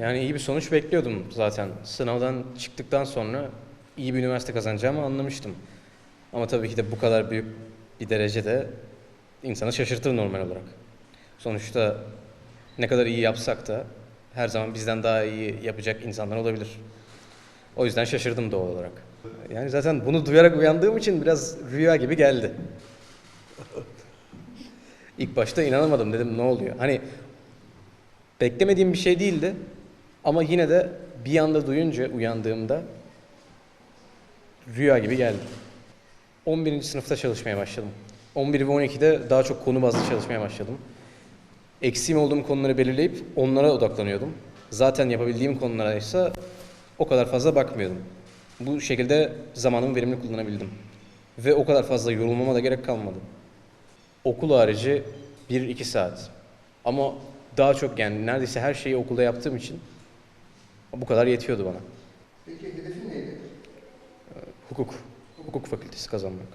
Yani iyi bir sonuç bekliyordum zaten. Sınavdan çıktıktan sonra iyi bir üniversite kazanacağımı anlamıştım. Ama tabii ki de bu kadar büyük bir derecede insanı şaşırtır normal olarak. Sonuçta ne kadar iyi yapsak da her zaman bizden daha iyi yapacak insanlar olabilir. O yüzden şaşırdım doğal olarak. Yani zaten bunu duyarak uyandığım için biraz rüya gibi geldi. İlk başta inanamadım dedim ne oluyor? Hani beklemediğim bir şey değildi ama yine de bir anda duyunca uyandığımda rüya gibi geldi. 11. sınıfta çalışmaya başladım. 11 ve 12'de daha çok konu bazlı çalışmaya başladım. Eksiğim olduğum konuları belirleyip onlara odaklanıyordum. Zaten yapabildiğim konulara ise o kadar fazla bakmıyordum. Bu şekilde zamanımı verimli kullanabildim. Ve o kadar fazla yorulmama da gerek kalmadı. Okul harici 1-2 saat. Ama daha çok yani neredeyse her şeyi okulda yaptığım için bu kadar yetiyordu bana. Peki hedefin neydi? Hukuk, hukuk fakültesi kazanmak.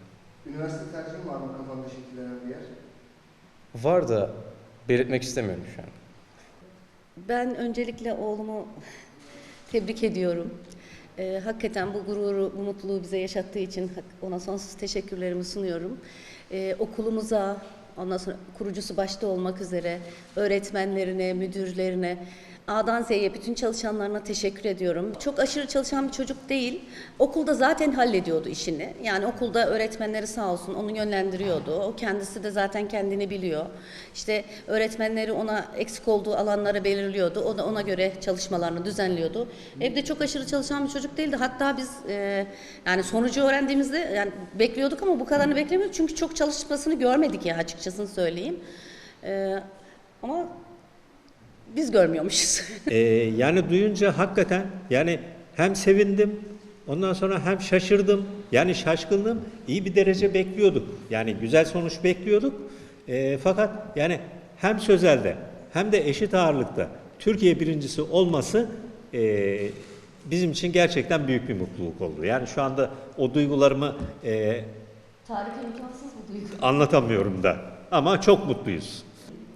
Üniversite tercihin var mı kafanda şekillenen bir yer? Var da belirtmek istemiyorum şu an. Ben öncelikle oğlumu tebrik ediyorum. Ee, hakikaten bu gururu, bu mutluluğu bize yaşattığı için ona sonsuz teşekkürlerimi sunuyorum. Ee, okulumuza, ondan sonra kurucusu başta olmak üzere öğretmenlerine, müdürlerine, A'dan Z'ye bütün çalışanlarına teşekkür ediyorum. Çok aşırı çalışan bir çocuk değil. Okulda zaten hallediyordu işini. Yani okulda öğretmenleri sağ olsun onu yönlendiriyordu. O kendisi de zaten kendini biliyor. İşte öğretmenleri ona eksik olduğu alanları belirliyordu. O da ona göre çalışmalarını düzenliyordu. Evde çok aşırı çalışan bir çocuk değildi. Hatta biz e, yani sonucu öğrendiğimizde yani bekliyorduk ama bu kadarını beklemiyorduk. Çünkü çok çalışmasını görmedik ya açıkçası söyleyeyim. E, ama biz görmüyormuşuz. Ee, yani duyunca hakikaten yani hem sevindim ondan sonra hem şaşırdım. Yani şaşkınlığım iyi bir derece bekliyorduk. Yani güzel sonuç bekliyorduk. Ee, fakat yani hem sözelde hem de eşit ağırlıkta Türkiye birincisi olması e, bizim için gerçekten büyük bir mutluluk oldu. Yani şu anda o duygularımı e, Tarife imkansız bu duygu. anlatamıyorum da ama çok mutluyuz.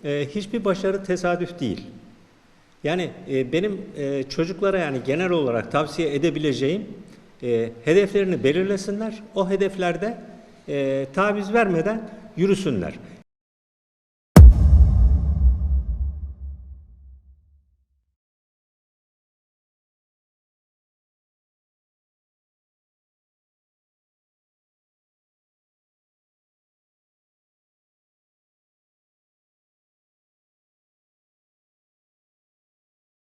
Ee, hiçbir başarı tesadüf değil. Yani e, benim e, çocuklara yani genel olarak tavsiye edebileceğim e, hedeflerini belirlesinler. O hedeflerde e, taviz vermeden yürüsünler.